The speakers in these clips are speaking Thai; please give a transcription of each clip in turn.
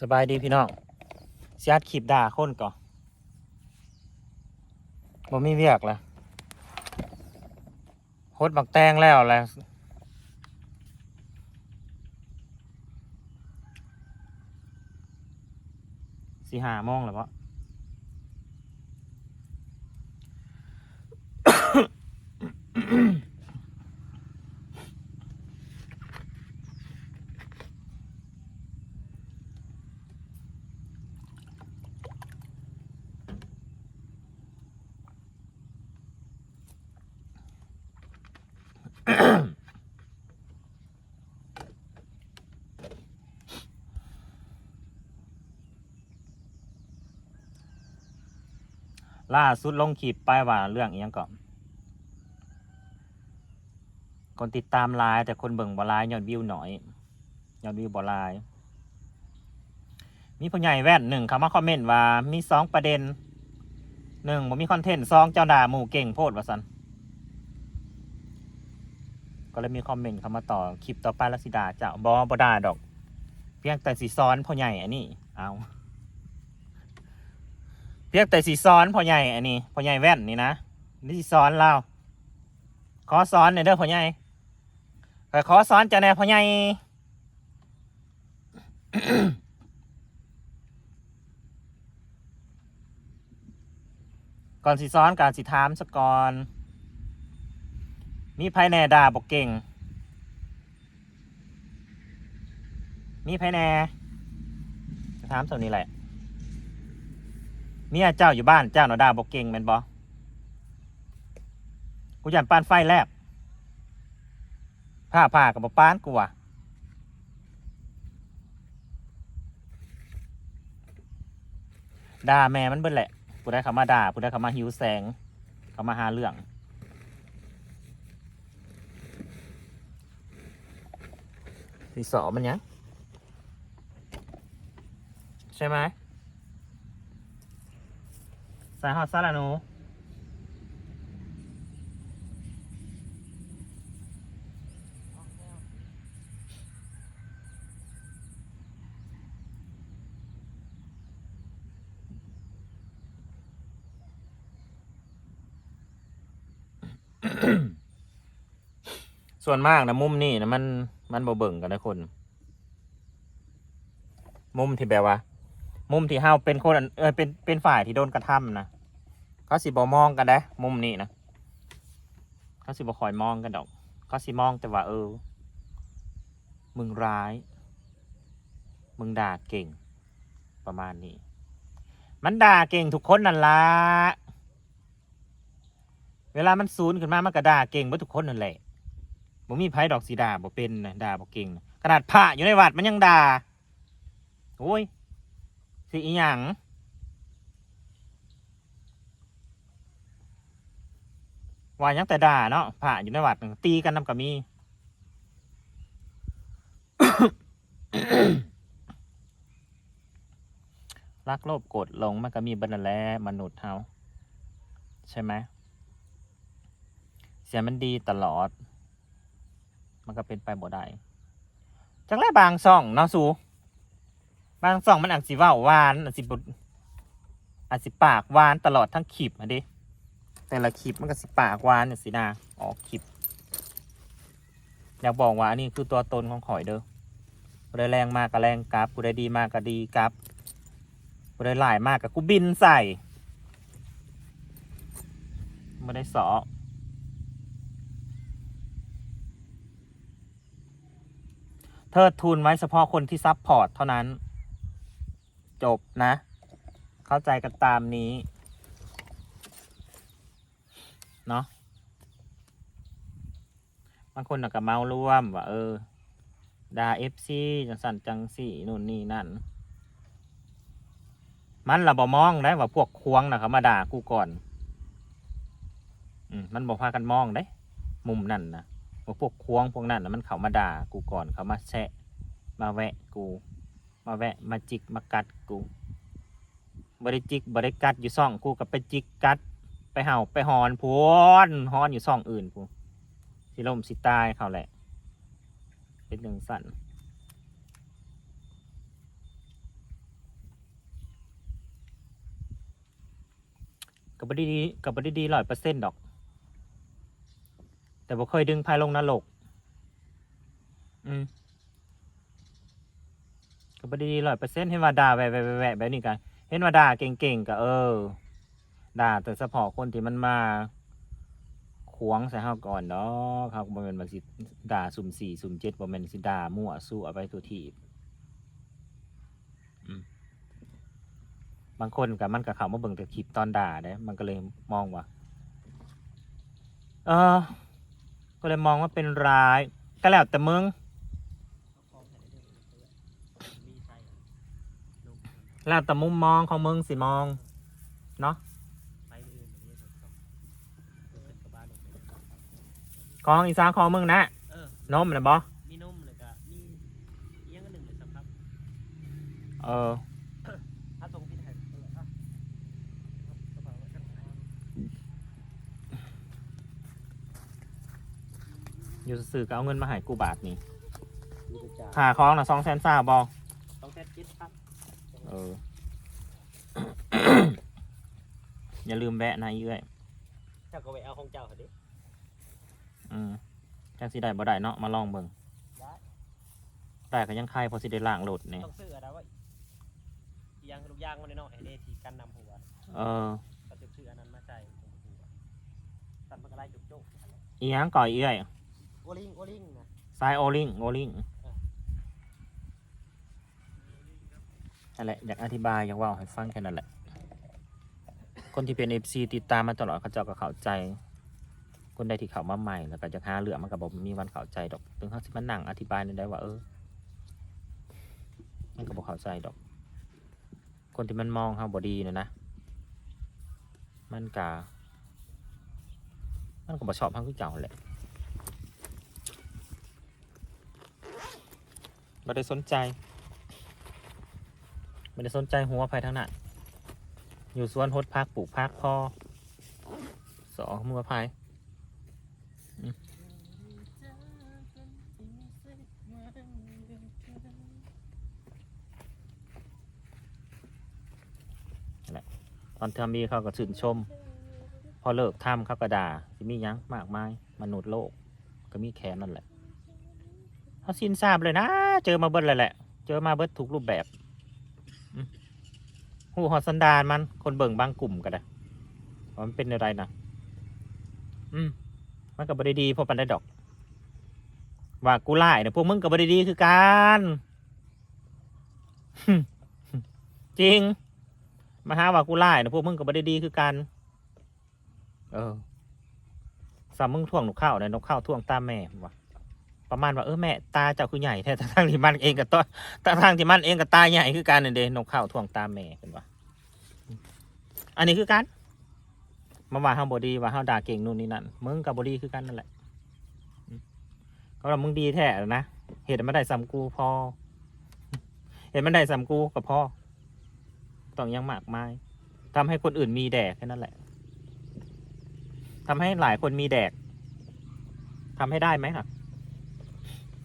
สบายดีพี่น้องสิอัดขีบด่าคนก่อนบ่มีเวียกแล้วโคตรบักแตงแล้วแหละสี่ห้าโมงแล้วปะ ล่าสุดลงคลิปไปว่าเรื่องอีหยังก่อนคนติดตามหลายแต่คนเบิ่งบ่หลายยอดวิวหน่อยยอดวิวบ่หลาย มีผู้ใหญ่แว่นหนึ่งเขามาคอมเมนต์ว่ามีสองประเด็นหนึ่งบ่มีคอนเทนต์สองเจ้าด่าหมู่เก่งโพดว่าสันก็เลยมีคอมเมนต์เข้ามาต่อคลิปต่อไปล้วสิดาเจ้าบอบด่าดอก เพียงแต่สีซ้อนพ่อใหญ่อันนี้เอา เพียงแต่สีซ้อนพ่อใหญ่อันนี้พ่อใหญ่แว่นนี่นะนี่สีซ้อนเราขอซ้อนหน่ยเด้อพ่อใหญ่ขอซ้อนจะแน่พ่อใหญ่ก่อนสิซ้อนการสิถามสกอนมีไผแหน่ด่าบอกเก่ง มีไผแหน่จะถามส่วนนี้แหละ เมียเจ้าอยู่บ้านเจ้าหนอดาบอกเก่งแม่นบอกูยันปานไฟแลบผ้าผ้ากับปานกูว่ะด่าแม่มันเบิ่นแหละผู้ได้เขามาด่าผู้ได้เขามาหิวแสงเขามาหาเรื่องสีสอมันยังใช่ไหม สายฮอตซาลาหนูส่วนมากนะมุมนี่นะมันมันบ่เบิ่งกันนะคน มุมที่แบบว่า มุมที่เฮาเป็นคนเออเป็นเป็นฝ่ายที่โดนกระทำนะ เขาสิบ่มองกันได้มุมนี้นะเขาสิบ่คอยมองกันดอกเขาสิมองแต่ว่าเออ มึงร้าย มึงด่าเก่ง ประมาณนี้ มันด่าเก่งทุกคนนั่นละเวลามันซูนขึ้นมามันก็ด่าเก่งเบ่ทุกคนนั่นแหละบ่มีไผดอกสีด่าบ่เป็นนะด่าบ่เก่งนะขนาดพระอยู่ในวัดมันยังด่าโอ้ยสิอีหยัง ว่ายังแต่ด่าเนาะผ่าอยู่ในวัดตีกันนำกับมีรักโลภโกรธลงมันก็มีบรรลัยมนุษย์เฮาใช่ไหมเสียมันดีตลอด มันก็เป็นไปบ่ได้จังไรบางซ่องเนาะสูบางส่องมันอาจสิเว่าหวานอาจสิบอาจสิปากหวานตลอดทั้งคลิปอะดิ แต่ละคลิปมันก็สิปากวานเนี่สินาออกคลิป อยากบอกว่าอันนี้คือตัวตนของข่อยเด้อได้แรงมากก็แรงกราฟผู้ได้ดีมากก็ดีกราฟผู้ได้หลายมากก็กูบินใส่ไม่ได้สอเทิดทุนไว้เฉพาะคนที่ซับพอร์ตเท่านั้น จบนะ เข้าใจกันตามนี้ เนาะบางคนน่ะก็เมาร่วมว่า เออด่าเอฟซีจังสันจังสี่นู่นนี่นั่น มันละบมองได้ว่าพวกควงน่ะเขามาด่ากูก่อน อืมมันบอกพากันมองได้ มุมนั่นนะว่าพวกควงพวกนั้นนะมันเขามาด่ากูก่อนเขามาแชะ มาแวะกู มาแวะ มาจิกมากัดกูบริจิกบริกัดอยู่ซ่องกูกับไปจิกกัด ไปเห่าไปหอนพวนหอนอยู่ซองอื่นพูสิลมสิตายเขาแหละ เป็นหนึ่งสั่นกับบดีดีกับบดีดีร้อยเปอร์เซ็นต์ดอก แต่บ่เคยดึงพายลงนรกอืมกับบดีดีร้อยเปอร์เซ็นต์เห็นว่าด่าแวะแวะแวะแบบนี้กัน เห็นว่าด่าเก่งๆก็เออ ด่าแต่เฉพาะคนที่มันมาขวงใส่เฮาก่อนเนาะครับบ่แม่นว่าสิด่าสุ่มสี่สุ่มเจ็ดบ่แม่นสิด่ามั่วสู้เอาไปตัวทีบบางคนก็มันก็เขามาเบิ่งแต่คลิปตอนด่าเด้มันก็เลยมองว่าเออ ก็เลยมองว่าเป็นร้าย ก็แล้วแต่มึง แล้วแต่มุมมองของมึงสิมอง เนาะ ไปอื่นแบบนี้ครับเป็นกระบะลงไปเลย ของอีสานของมึงนะเออนมนะบอมีนมเลยก็มีเอียงอันหนึ่งเลยสักครับเออถ้าตรงที่ไหนเอออะครับกระเป๋าไว้ข้างหลังอยู่สื่อๆก็เอาเงินมาใหายกูบาทนี่ดูกระจาหาของนะสองแสนสาบอต้องแค่จิตครับเออ อย่าลืมแวะนะอีเอ้ยเจ้าก็ไปเอาของเจ้าเขาดิ อืมจังสิได้บ่ได้เนาะมาลองเบิ่งได้แต่ก็ยังใครพอสิได้ล่างโหลดนี่ต้องซื้ออะไรวะเอียงลูกยางมันเนาะไอ้เนี่ที่กันนำหัวเออก็จะซื้ออันนั้นมาใส่หัวตัดมันก็ไล่จุกจุกอีหยังก่อยเอ้ยโอลิงโอลิงนะซ้ายโอลิงโอลิงนั่นแหละอยากอธิบายอยากเว่าให้ฟังแค่นั้นแหละคนที่เป็นเอฟซีติดตามมาตลอดเขาเจ้าก็เข้าใจ คนใดที่เข้ามาใหม่แล้วก็จะหาเรื่อมันก็บอกมีวันเข้าใจดอกถึงเขาสิมานั่งอธิบายในได้ว่า เออ มันก็บอกเข้าใจดอก คนที่มันมองเขาบอดีนะนะ มันกามันก็บอชอบเขาคือเก่าแหละไม่ได้สนใจไม่ได้สนใจหัวภัยทั้งนั้นอยู่สวนฮดพักปลูกพักพอสองมือภัยอืมนั่นแหละต อนทำมีเขาก็ชื่นชม พอเลิกทำเขาก็ด่าสิมียังมากมายมนุษย์โลก ก็มีแค่นั่นแหละเขาสิ้นทราบเลยนะ เจอมาเบิดเลยแหละ เจอมาเบิดทุกรูปแบบหูหอดสันดานมัน คนเบิ่งบางกลุ่มก็ได้มันเป็นอะไรนะอืมมันก็บริดีพอปันได้ดอก ว่ากูไล่เนี่ยพวกมึงก็บบริดีคือกันจริง มาหาว่ากูไล่เนี่ยพวกมึงก็บริดีคือกัน เออสามมึงท่วงนกข้าวเนี่ยนกข้าวท่วงตาแม่วะประมาณว่าเออแม่ตาเจ้าคือใหญ่แท้ทางที่มันเองกับตัวทางที่มันเองกับตาใหญ่คือกันเนี่ยเด้นกข้าวท่วงตาแม่เป็นวะอันนี้คือกันมาว่าเฮาบดีว่าเฮาด่าเก่งนู่นนี่นั่นมึงกับบดีคือกันนั่นแหละก็ว่ามึงดีแท้นะเหตุมันได้ซ้ำกูพอเห็นมันได้ซ้ำกูกับพ่อ ต้องยังมากมายทำให้คนอื่นมีแดกแค่นั้นแหละทำให้หลายคนมีแดกทำให้ได้ไหมล่ะ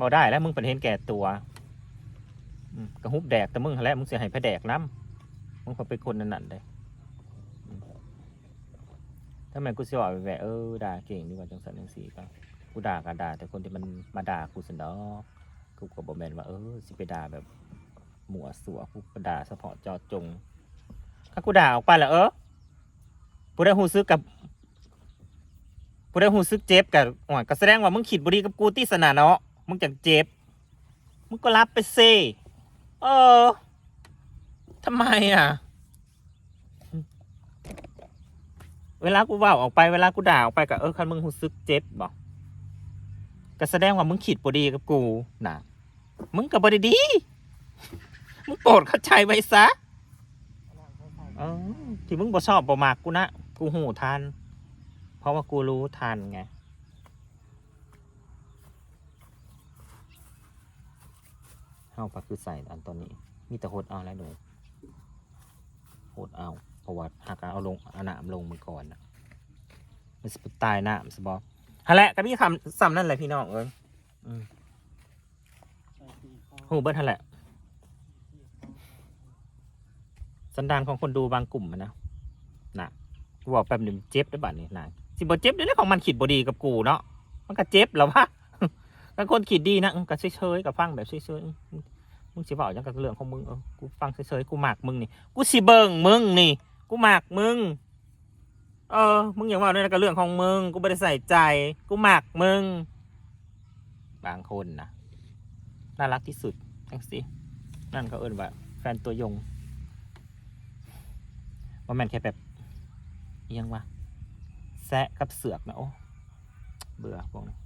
บอได้แล้วมึงเป็นเห็นแก่ตัวกระฮุบแดกแต่มึงแล้วมึงเสียหายแพ้แดกน้ำมึงพอเป็นคนนั่นนั่นเลยทำไมกูเสียว่าแหวะเออด่าเก่งดีกว่าจังสันจังสีก็กูด่าก็ด่า แต่คนที่มันมาด่ากูสันดอกกูก็บอกแมนว่าเออสิไปด่าแบบหมัวสัวกูก็ด่าเฉพาะจอจง ถ้ากูด่าออกไปแล้วเออกูได้หูซึกกับผู้ได้หูซึกเจ็บกับอ่อก็แสดงว่ามึงขีดบุรีกับกูที่สนาเนาะมึงจังเจ็บ มึงก็รับไปเซเออทำไมอะ เวลากูเว่าออกไปเวลากูด่าออกไปก็เออคันมึงหูซึกเจ็บบอกก็แสดงว่ามึงขีดบุรีกับกูนะมึงกับบริดีมึงโปรดเข้าใจไว้ซะ เออที่มึงบ่ชอบบ่มากกูนะ กูหูทัน เพราะว่ากูรู้ทันไง เฮาปักคือใส่อันตอนนี้ มีแต่โหดเอาแล้วหนูโหดเอาเพราะว่าหากเอาลงเอาหนามลงมือก่อนนะมันสปตายหน้ามสบอฮะแหละก็มีคำซ้ำนั่นแหละพี่น้องเอ้ยอืมหูเบิ้ลฮะแหละ สันดานของคนดูบางกลุ่มอะนะน่ะกูบอกแป๊บหนึ่งเจ็บได้บัดนี้นางสิบ่เจ็บด้แล้วของมันขีดบดีกับกูเนาะมันก็เจ็บแล้ววะบางคนขีดดีนะก็เฉยๆกับฟังแบบเฉยๆมึงสิบอกยังกับเรื่องของมึงเออกูฟังเฉยๆกูหมากมึงนี่กูสิเบิ่งมึงนี่กูหมากมึงเออ มึงอย่าว่าด้วยนะกับเรื่องของมึง กูไม่ได้ใส่ใจ กูหมากมึง บางคนนะน่ารักที่สุดจังสิ นั่นเขาเอิ้นว่า แฟนตัวยง ว่าม่นแค่แบบยังวะแซะกับเสือกนะโอ้เบื่อพวกนี้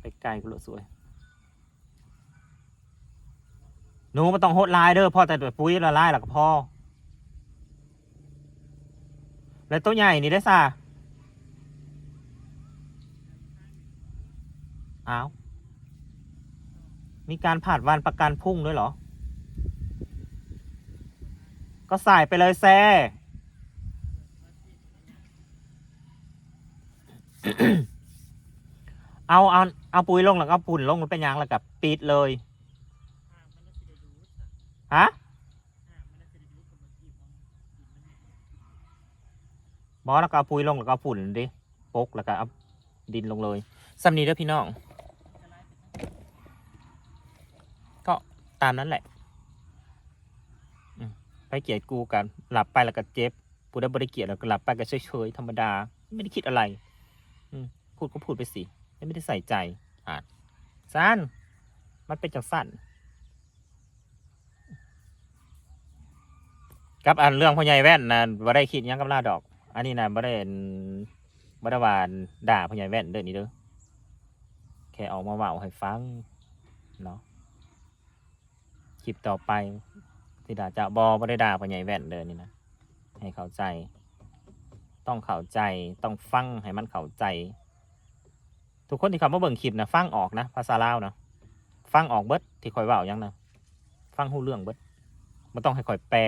ไปไกลกูเหลสวยหนูไม่ต้องโหดลายเด้อพ่อแต่แบบปุ้ยละลายแล้วก็พ่อแล้วตัวใหญ่นี่ได้ซ่าอ้าว มีการผ่านวันประกันพรุ่งด้วยเหรอ ก็ใส่ไปเลยแซ่เอาเอาเอาปุ๋ยลงแล้วก็เอาปุ่นลงแล้วเป็นยังแล้วกับปิดเลยฮะบอสแล้วก็เอาปุ๋ยลงแล้วก็เอาฝุ่นดิปกแล้วก็เอาดินลงเลยสำนีเด้อพี่น้อง ก็ตามนั้นแหละ ไปเกลียดกูกันหลับไปแล้วก็เจ็บพูดได้บริเกียดแล้วก็หลับไปก็เฉยๆธรรมดา ไม่ได้คิดอะไร อืมพูดก็พูดไปสิไม่ได้ใส่ใจอ่านสั้นมันเป็นจังสั้นกับอันเรื่องพ่อใหญ่แว่นนะบ่ได้คิดยังกับลาดอก อันนี้นะบ่ได้บ่ได้วานด่าพ่อใหญ่แว่นเด้อนี่เด้อแค่ออกมาเว้าให้ฟังเนาะคลิปต่อไป ที่ด่าจะบอบ่ได้ด่าพ่อใหญ่แว่นเดินนี่นะให้เข้าใจ ต้องเข้าใจต้องฟังให้มันเข้าใจ ทุกคนที่เขามาเบิ่งคลิปนะฟังออกนะภาษาลาวนะฟังออกเบิดที่คอยเว้าอยังนะฟังหูเรื่องเบิดมันต้องให้คอยแปล